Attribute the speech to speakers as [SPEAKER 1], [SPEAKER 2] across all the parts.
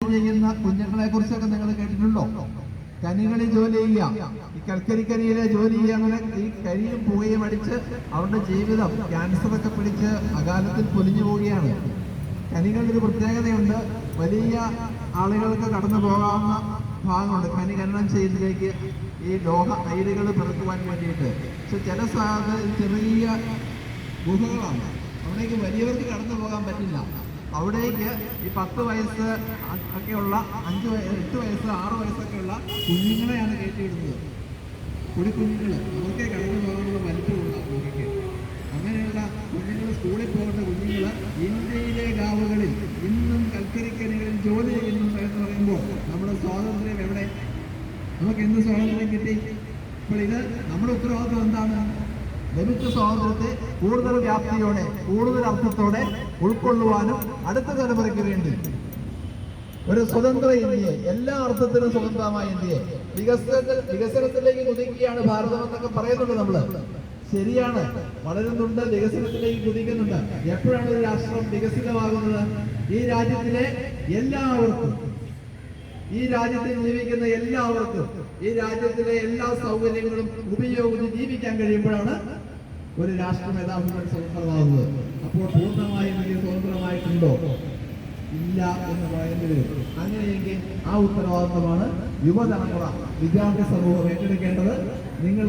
[SPEAKER 1] ചെയ്യുന്ന കുഞ്ഞുങ്ങളെ കുറിച്ചൊക്കെ നിങ്ങൾ കേട്ടിട്ടുണ്ടോ? കനികളിൽ ജോലി ചെയ്യാം ഈ കൽക്കരിക്കരിയിലെ ജോലി ചെയ്യാൻ ഈ കരിയും പുകയും അടിച്ച് അവരുടെ ജീവിതം ക്യാൻസറൊക്കെ പിടിച്ച് അകാലത്തിൽ പൊലിഞ്ഞു പോവുകയാണ്. കനികളുടെ ഒരു പ്രത്യേകതയുണ്ട്. വലിയ ആളുകൾക്ക് കടന്നു പോകാവുന്ന ഭാഗമുണ്ട്. കനി ഖനനം ചെയ്യുന്നതിലേക്ക് ഈ ലോഹ അയിരുകൾ പിറക്കുവാൻ വേണ്ടിയിട്ട്. പക്ഷെ ചില സ്ഥലത്ത് ചെറിയ ഗുഹകളാണ്. അവിടേക്ക് വലിയവർക്ക് കടന്നു പോകാൻ പറ്റില്ല. അവിടേക്ക് ഈ പത്ത് വയസ്സ് ഒക്കെയുള്ള അഞ്ച് എട്ട് വയസ്സ് ആറ് വയസ്സൊക്കെയുള്ള കുഞ്ഞുങ്ങളെയാണ് കയറ്റിയിടുന്നത്. കുടി കുഞ്ഞുങ്ങൾ അവർക്കേ കടന്നു പോകാനുള്ള വലിപ്പമുള്ള ഗുഹയ്ക്ക് അങ്ങനെയുള്ള കുഞ്ഞുങ്ങൾ സ്കൂളിൽ പോകേണ്ട കുഞ്ഞുങ്ങൾ ഇന്ത്യയിലെ ഗാവുകളിൽ ഇന്നും കൽക്കരിക്കനികളിൽ ജോലി ചെയ്യുന്നുണ്ട് എന്ന് പറയുമ്പോൾ നമ്മുടെ സ്വാതന്ത്ര്യം എവിടെ? നമുക്ക് എന്ത് സ്വാതന്ത്ര്യം കിട്ടി? അപ്പോൾ ഇത് നമ്മുടെ ഉത്തരവാദിത്വം എന്താണ്? ലഭിച്ച സ്വാതന്ത്ര്യത്തെ കൂടുതൽ വ്യാപ്തിയോടെ കൂടുതൽ അർത്ഥത്തോടെ ഉൾക്കൊള്ളുവാനും അടുത്ത തലമുറയ്ക്ക് വേണ്ടി. ഒരു സ്വതന്ത്ര ഇന്ത്യയെ എല്ലാ അർത്ഥത്തിലും സ്വതന്ത്രമായ ഇന്ത്യയെ വികസനത്തിൽ വികസനത്തിലേക്ക് കുതിക്കുകയാണ് ഭാരതം എന്നൊക്കെ പറയുന്നുണ്ട് നമ്മൾ. ശരിയാണ്. വളരുന്നുണ്ട് വികസനത്തിലേക്ക് കുതിക്കുന്നുണ്ട്. എപ്പോഴാണ് ഒരു രാഷ്ട്രം വികസിതമാകുന്നത്? ഈ രാജ്യത്തിലെ എല്ലാവർക്കും ഈ രാജ്യത്തിൽ ജീവിക്കുന്ന എല്ലാവർക്കും ഈ രാജ്യത്തിലെ എല്ലാ സൗകര്യങ്ങളും ഉപയോഗിച്ച് ജീവിക്കാൻ കഴിയുമ്പോഴാണ് ഒരു രാഷ്ട്രം യഥാർത്ഥത്തിൽ സ്വതന്ത്രമാകുന്നത്. അപ്പോൾ പൂർണമായും വലിയ സ്വതന്ത്രമായിട്ടുണ്ടോ? ഇല്ല എന്ന് വരും. അങ്ങനെയെങ്കിൽ ആ ഉത്തരവാദിത്തമാണ് യുവതലമുറ വിദ്യാർത്ഥി സമൂഹം ഏറ്റെടുക്കേണ്ടത്. നിങ്ങൾ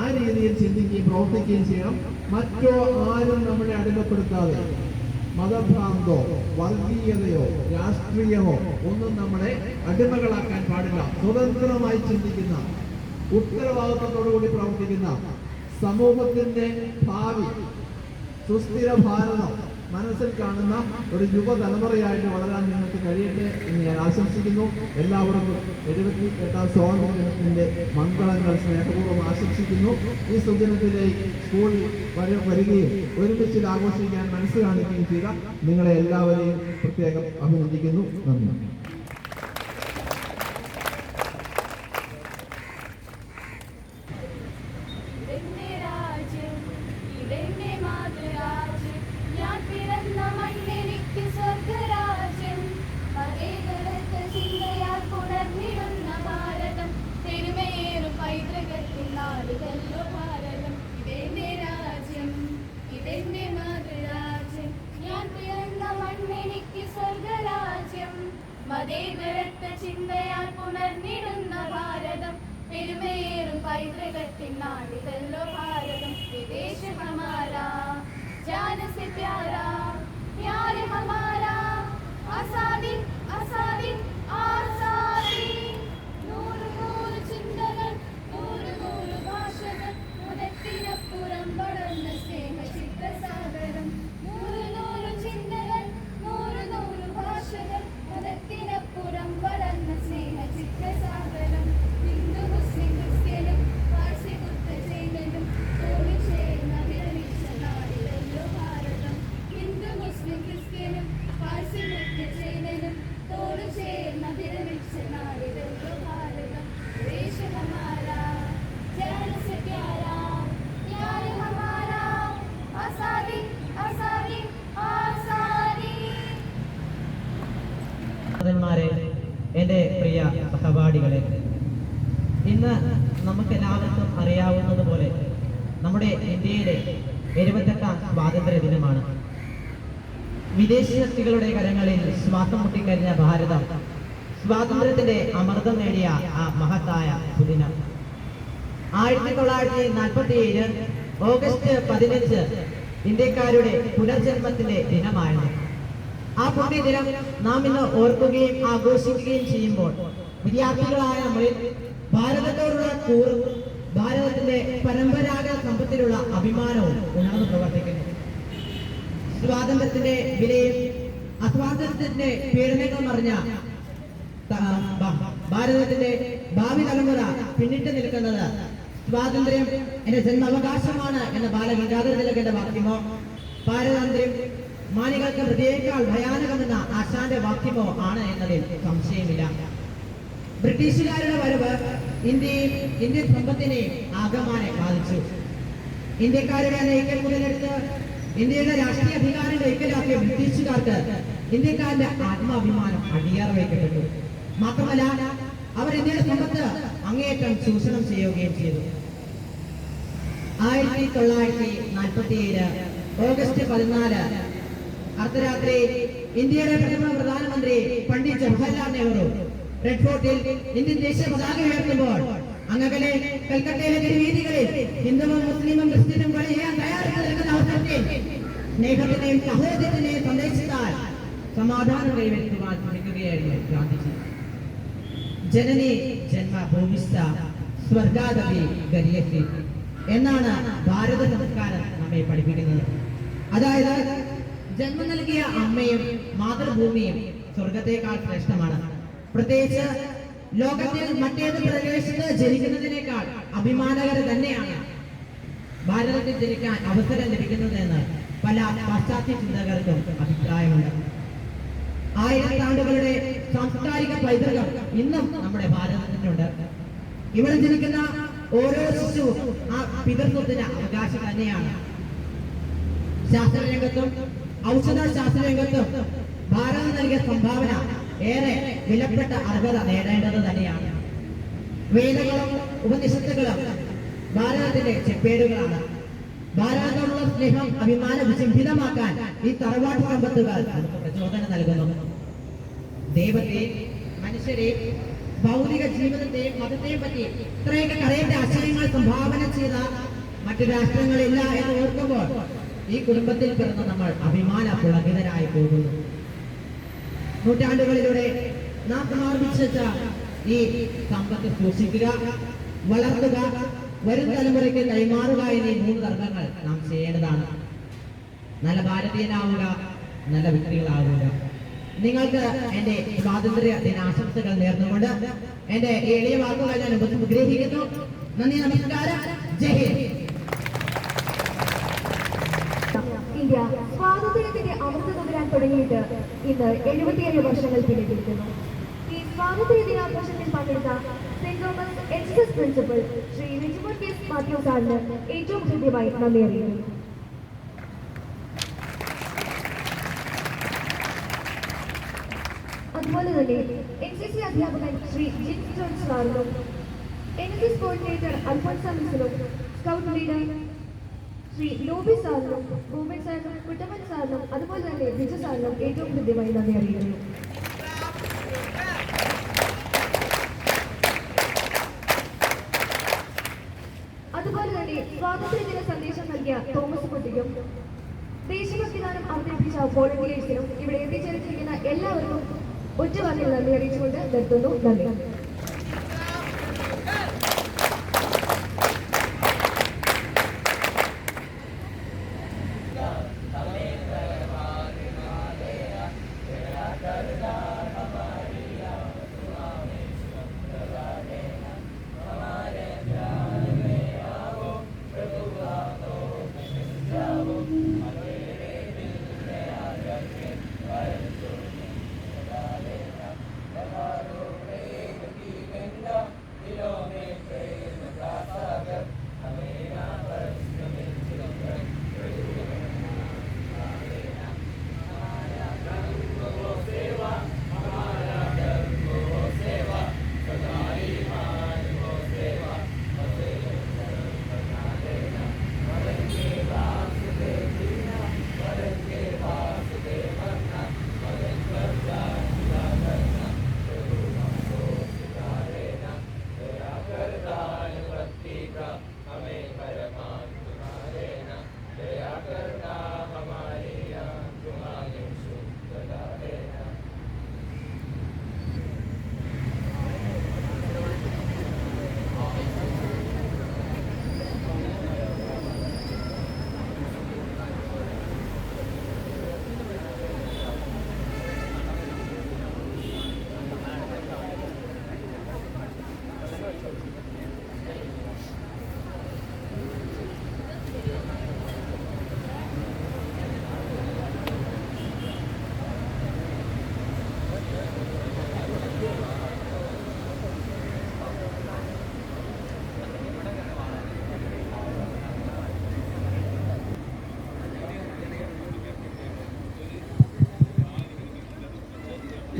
[SPEAKER 1] ആ രീതിയിൽ ചിന്തിക്കുകയും പ്രവർത്തിക്കുകയും ചെയ്യണം. മറ്റോ ആരും നമ്മളെ അടിമപ്പെടുത്താതെ മതഭ്രാന്തോ വർഗീയതയോ രാഷ്ട്രീയമോ ഒന്നും നമ്മളെ അടിമകളാക്കാൻ പാടില്ല. സ്വതന്ത്രമായി ചിന്തിക്കുന്ന ഉത്തരവാദിത്തത്തോടുകൂടി പ്രവർത്തിക്കുന്ന സമൂഹത്തിന്റെ ഭാവി സുസ്ഥിര ഭാരതം മനസ്സിൽ കാണുന്ന ഒരു യുവതലമുറയായിട്ട് വളരാൻ നിങ്ങൾക്ക് കഴിയട്ടെ എന്ന് ഞാൻ ആശംസിക്കുന്നു. എല്ലാവർക്കും എഴുപത്തി എട്ടാം സ്വാതന്ത്ര്യ ദിനത്തിന്റെ മംഗളങ്ങൾ സ്നേഹപൂർവം ആശംസിക്കുന്നു. ഈ സുദിനത്തിലേക്ക് സ്കൂളിൽ വര- വരികയും ഒരുമിച്ച് ആഘോഷിക്കാൻ മനസ്സ് കാണിക്കുകയും ചെയ്ത നിങ്ങളെ എല്ലാവരെയും പ്രത്യേകം അഭിനന്ദിക്കുന്നു. നന്ദി.
[SPEAKER 2] भारतं विदेश हमारा जान प्यारा प्यार हमारा
[SPEAKER 3] आसादी आसादी आसादी ഇന്ന് നമുക്ക് എല്ലാവർക്കും അറിയാവുന്നതുപോലെ നമ്മുടെ ഇന്ത്യയിലെ എഴുപത്തെട്ടാം സ്വാതന്ത്ര്യ ദിനമാണ്. വിദേശ ശക്തികളുടെ കരങ്ങളിൽ ശ്വാസം മുട്ടിക്കഴിഞ്ഞ ഭാരതം സ്വാതന്ത്ര്യത്തിന്റെ അമൃതം നേടിയ ആ മഹത്തായ സുദിനം. ആയിരത്തി തൊള്ളായിരത്തി നാൽപ്പത്തി ഏഴ് ഓഗസ്റ്റ് പതിനഞ്ച് ഇന്ത്യക്കാരുടെ പുനർജന്മത്തിന്റെ ദിനമായിരുന്നു. ആ പുണ്യദിനം നാം ഇന്ന് ഓർക്കുകയും ആഘോഷിക്കുകയും ചെയ്യുമ്പോൾ വിദ്യാർത്ഥികളായ നമ്മളിൽ ഭാരതത്തോടുള്ള കൂറും ഭാരതത്തിന്റെ പരമ്പരാഗത സമ്പത്തിലുള്ള അഭിമാനവും ഉണർന്നു പ്രവർത്തിക്കുന്നു. സ്വാതന്ത്ര്യത്തിന്റെ വിലയും അസ്വാതന്ത്ര്യത്തിന്റെ പീഡനങ്ങൾ മറിഞ്ഞ ഭാരതത്തിന്റെ ഭാവി തലമുറ പിന്നിട്ട് നിൽക്കുന്നത് സ്വാതന്ത്ര്യം എന്റെ ജന്മാവകാശമാണ് എന്ന ബാലഗംഗാധര തിലകന്റെ വാക്യമോ? പാരതന്ത്ര്യം മാനികൾക്ക് ഹൃദയേക്കാൾ ഭയാനകമെന്ന ആശാന്റെ വാക്യമോ ആണ് എന്നതിൽ സംശയമില്ല. ബ്രിട്ടീഷുകാരുടെ വരവ് ഇന്ത്യയിൽ ഇന്ത്യൻ സമ്പത്തിനെ ആകമാനെ ബാധിച്ചു. ഇന്ത്യക്കാരുടെ നയിക്കൽ മുതലെടുത്ത് ഇന്ത്യയുടെ രാഷ്ട്രീയ അധികാരം കൈക്കലാക്കിയ ബ്രിട്ടീഷുകാർക്ക് ഇന്ത്യക്കാരുടെ ആത്മാഭിമാനം അടിയാറ് വയ്ക്കപ്പെട്ടു. മാത്രമല്ല അവർ ഇന്ത്യയുടെ സമ്പത്ത് അങ്ങേയറ്റം ചൂഷണം ചെയ്യുകയും ചെയ്തു. ആയിരത്തി തൊള്ളായിരത്തി നാൽപ്പത്തി ഏഴ് ഓഗസ്റ്റ് പതിനാല് അർദ്ധരാത്രി ഇന്ത്യയുടെ പ്രഥമ പ്രധാനമന്ത്രി പണ്ഡിറ്റ് ജവഹർലാൽ നെഹ്റു റെഡ് ഇന്ത്യൻ ദേശീയ പതാക ഉയർത്തുമ്പോൾ അങ്ങകലെ കൽക്കട്ടയിലെ തെരുവീതികളിൽ ഹിന്ദുവും മുസ്ലിമും ക്രിസ്ത്യനും കളി ചെയ്യാൻ തയ്യാറെടുത്ത് നിൽക്കുന്ന അവസരത്തിൽ സ്നേഹത്തിനെയും സഹോദരത്തിനെയും സന്ദേശിച്ചാൽ സമാധാനം കൈവരുത്തുവാൻ ശ്രമിക്കുകയായിരുന്നു ഗാന്ധിജി. ജനനി ജന്മഭൂമിസ്ഥ സ്വർഗാദവി ഗരിയസി എന്നാണ് ഭാരത സംസ്കാരം നമ്മെ പഠിപ്പിക്കുന്നത്. അതായത് ജന്മം നൽകിയ അമ്മയും മാതൃഭൂമിയും സ്വർഗത്തെക്കാൾ ശ്രേഷ്ഠമാണ്. പ്രത്യേകിച്ച് ലോകത്തിൽ മറ്റേത് പ്രദേശത്ത് ജനിക്കുന്നതിനേക്കാൾ അഭിമാനകര തന്നെയാണ് ഭാരതത്തിൽ ജനിക്കാൻ അവസരം ലഭിക്കുന്നതെന്ന് പല പാശ്ചാത്യ ചിന്തകർക്കും അഭിപ്രായമുണ്ട്. ആയിരത്താണ്ടുകളുടെ സാംസ്കാരിക പൈതൃകം ഇന്നും നമ്മുടെ ഭാരതത്തിനുണ്ട്. ഇവിടെ ജനിക്കുന്ന ഓരോ ശിശുവും ആ പിതൃത്വത്തിന് അവകാശം തന്നെയാണ്. ശാസ്ത്രരംഗത്തും ഔഷധ ശാസ്ത്രരംഗത്തും ഭാരതം നൽകിയ സംഭാവന ഏറെ വിലപ്പെട്ട അർഹത നേടേണ്ടത് തന്നെയാണ്. വേദങ്ങളും ഉപനിഷത്തുകളും ഭാരതത്തിന്റെ ചെപ്പേടുകളാണ്. ഭാരതത്തോടുള്ള സ്നേഹം അഭിമാനം വിചിംഭിതമാക്കാൻ ഈ തറവാട്ട് സമ്പത്തുകൾ പ്രചോദനം നൽകുന്നു. ദൈവത്തെ മനുഷ്യരെ ഭൗതിക ജീവിതത്തെ മതത്തെയും പറ്റി ഇത്രയൊക്കെ കരയേണ്ട ആശയങ്ങൾ സംഭാവന ചെയ്ത മറ്റു രാഷ്ട്രങ്ങളില്ല എന്ന് ഓർക്കുമ്പോൾ ഈ കുടുംബത്തിൽ പിറന്ന നമ്മൾ അഭിമാന പുളകിതരായി പോകുന്നു. നൂറ്റാണ്ടുകളിലൂടെ നാം സമർപ്പിച്ച ഈ സമ്പത്ത് സൂക്ഷിക്കുക വളർത്തുക വരും തലമുറയ്ക്ക് കൈമാറുക എന്നീ മൂന്ന് തർക്കങ്ങൾ നാം ചെയ്യേണ്ടതാണ്. നല്ല ഭാരതീയനാവുക നല്ല വ്യക്തികളാവുക. നിങ്ങൾക്ക് എന്റെ സ്വാതന്ത്ര്യ ദിനാശംസകൾ നേർന്നുകൊണ്ട് എന്റെ എളിയ വാക്കുകൾ ഞാൻ ഉപഗ്രഹിക്കുന്നു. നന്ദി നമസ്കാരം. ജയ് ഹിന്ദ്.
[SPEAKER 4] ഇന്ത്യ. സ്വാതന്ത്ര്യത്തിന്റെ അമൃത നുകരാൻ തുടങ്ങിയിട്ട് ഇന്ന് എഴുപത്തിയേഴ് വർഷങ്ങൾ പിന്നിട്ടിരിക്കുന്നു. ഈ സ്വാതന്ത്ര്യ ദിനാഘോഷത്തിൽ പങ്കെടുത്ത Saint Thomas H principal Shri Rijimon K Mathew സാറിന് ഏറ്റവും ഹൃദ്യമായി നന്ദി അറിയിക്കുന്നു. അതുപോലെ തന്നെ എൻ സി സി അധ്യാപകൻ ശ്രീ ജിൻസ് ജോൺസ് സാറിനും N S S coordinator Alphonsa മിസിനും scout leader Shri Lobi സാറിനും ഗോവിന്ദ് സാറിനും കുട്ടപ്പൻ സാറിനും അതുപോലെ തന്നെ ബിജു സാറിനും ഏറ്റവും ഹൃദ്യമായി നന്ദി അറിയിക്കുന്നു. അതുപോലെ തന്നെ സ്വാതന്ത്ര്യദിന സന്ദേശം നൽകിയ തോമസ് കുട്ടിക്കും ദേശഭക്തിഗാനം അവതരിപ്പിച്ച വോളണ്ടിയേഴ്സിനും ഇവിടെ എത്തിച്ചേർന്നിരിക്കുന്ന എല്ലാവർക്കും ഒറ്റ നന്ദി അറിയിച്ചുകൊണ്ട് നിർത്തുന്നു. നന്ദി.
[SPEAKER 1] கருதா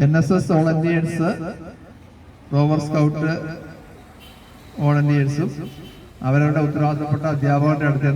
[SPEAKER 1] N S S volunteers rover scout വോളണ്ടിയേഴ്സും അവരവരുടെ ഉത്തരവാദിത്തപ്പെട്ട അധ്യാപകരുടെ അടുത്ത്